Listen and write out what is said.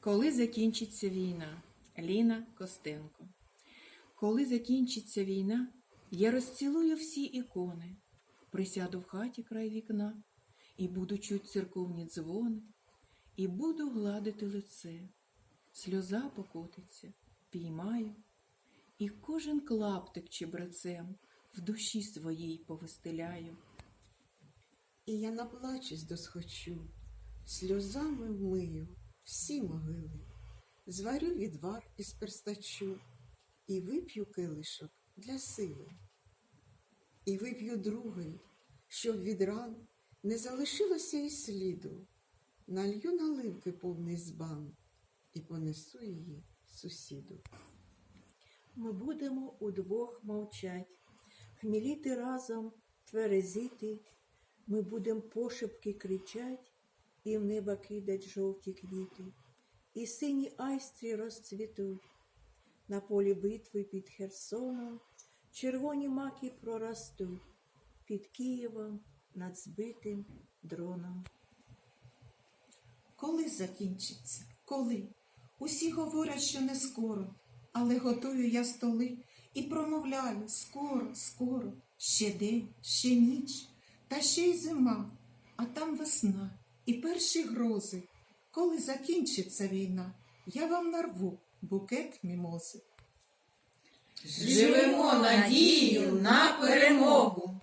Коли закінчиться війна? Ліна Костенко. Коли закінчиться війна, я розцілую всі ікони, присяду в хаті край вікна, і буду чуть церковні дзвони, і буду гладити лице. Сльоза покотиться, піймаю, і кожен клаптик чебрецем в душі своїй повистеляю. І я наплачусь досхочу, сльозами вмию всі могили, зварю відвар із перстачу і вип'ю килишок для сили. І вип'ю другий, щоб від ран не залишилося і сліду. Налью наливки повний збан і понесу її сусіду. Ми будемо удвох мовчать, хміліти разом, тверезити, ми будем пошепки кричать і в небо кидать жовті квіти, і сині айстрі розцвітуть. На полі битви під Херсоном червоні маки проростуть, під Києвом над збитим дроном. Коли закінчиться? Коли? Усі говорять, що не скоро, але готую я столи і промовляю скоро, скоро, ще день, ще ніч, та ще й зима, а там весна і перші грози. Коли закінчиться війна, я вам нарву букет мімози. Живемо надією на перемогу!